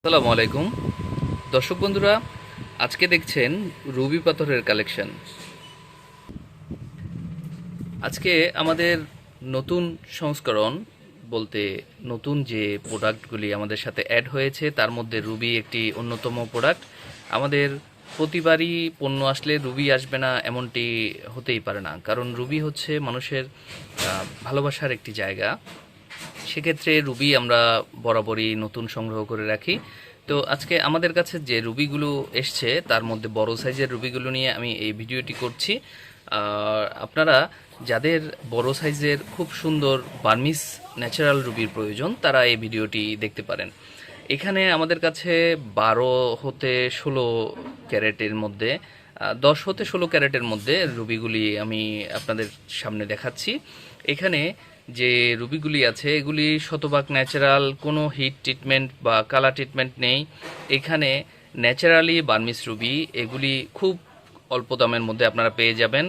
আসসালামু আলাইকুম। দর্শক বন্ধুরা, আজকে দেখছেন রুবি পাথরের কালেকশন। আজকে আমাদের নতুন সংস্করণ বলতে নতুন যে প্রোডাক্টগুলি আমাদের সাথে অ্যাড হয়েছে, তার মধ্যে রুবি একটি অন্যতম প্রোডাক্ট। আমাদের প্রতিবারই পণ্য আসলে রুবি আসবে না এমনটি হতেই পারে না, কারণ রুবি হচ্ছে মানুষের ভালোবাসার একটি জায়গা। সেক্ষেত্রে রুবি আমরা বরাবরই নতুন সংগ্রহ করে রাখি। তো আজকে আমাদের কাছে যে রুবিগুলো এসছে, তার মধ্যে বড় সাইজের রুবিগুলো নিয়ে আমি এই ভিডিওটি করছি। আপনারা যাদের বড় সাইজের খুব সুন্দর বার্মিস ন্যাচারাল রুবির প্রয়োজন, তারা এই ভিডিওটি দেখতে পারেন। এখানে আমাদের কাছে বারো হতে ষোলো ক্যারেটের মধ্যে দশ হতে ষোলো ক্যারেটের মধ্যে রুবিগুলি আমি আপনাদের সামনে দেখাচ্ছি। এখানে যে রুবিগুলি আছে, এগুলি শতভাগ ন্যাচারাল কোনো হিট ট্রিটমেন্ট বা কালার ট্রিটমেন্ট নেই। এখানে ন্যাচারালি বার্মিস রুবি এগুলি খুব অল্প দামের মধ্যে আপনারা পেয়ে যাবেন।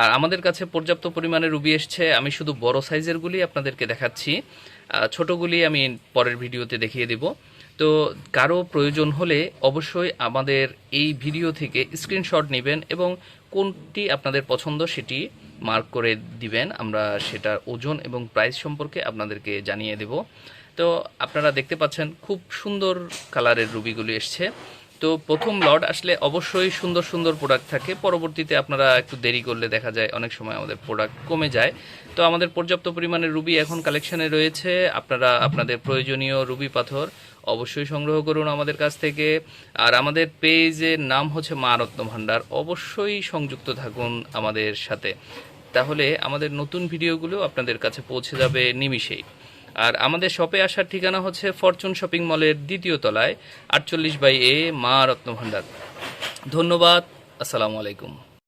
আর আমাদের কাছে পর্যাপ্ত পরিমাণে রুবি এসছে, আমি শুধু বড় সাইজেরগুলি আপনাদেরকে দেখাচ্ছি। ছোটগুলি আমি পরের ভিডিওতে দেখিয়ে দেব। তো কারও প্রয়োজন হলে অবশ্যই আমাদের এই ভিডিও থেকে স্ক্রিনশট নেবেন এবং কোনটি আপনাদের পছন্দ সেটি মার্ক করে দিবেন, আমরা সেটার ওজন এবং প্রাইস সম্পর্কে আপনাদেরকে জানিয়ে দেব। তো আপনারা দেখতে পাচ্ছেন, খুব সুন্দর কালারের রুবিগুলি এসছে। তো প্রথম লট আসলে অবশ্যই সুন্দর সুন্দর প্রোডাক্ট থাকে। পরবর্তীতে আপনারা একটু দেরি করলে দেখা যায় অনেক সময় আমাদের প্রোডাক্ট কমে যায়। তো আমাদের পর্যাপ্ত পরিমাণে রুবি এখন কালেকশনে রয়েছে। আপনারা, আপনাদের প্রয়োজনীয় রুবি পাথর অবশ্যই সংগ্রহ করুন আমাদের কাছ থেকে। আর আমাদের পেজের নাম হচ্ছে মা রত্ন ভাণ্ডার অবশ্যই সংযুক্ত থাকুন আমাদের সাথে। তাহলে আমাদের নতুন ভিডিওগুলো আপনাদের কাছে পৌঁছে যাবে নিমিষেই। আর আমাদের শপে আসার ঠিকানা হচ্ছে ফরচুন শপিং মলের দ্বিতীয় তলায়, আটচল্লিশ বাই এ মা রত্নভাণ্ডার। ধন্যবাদ, আসসালামু আলাইকুম।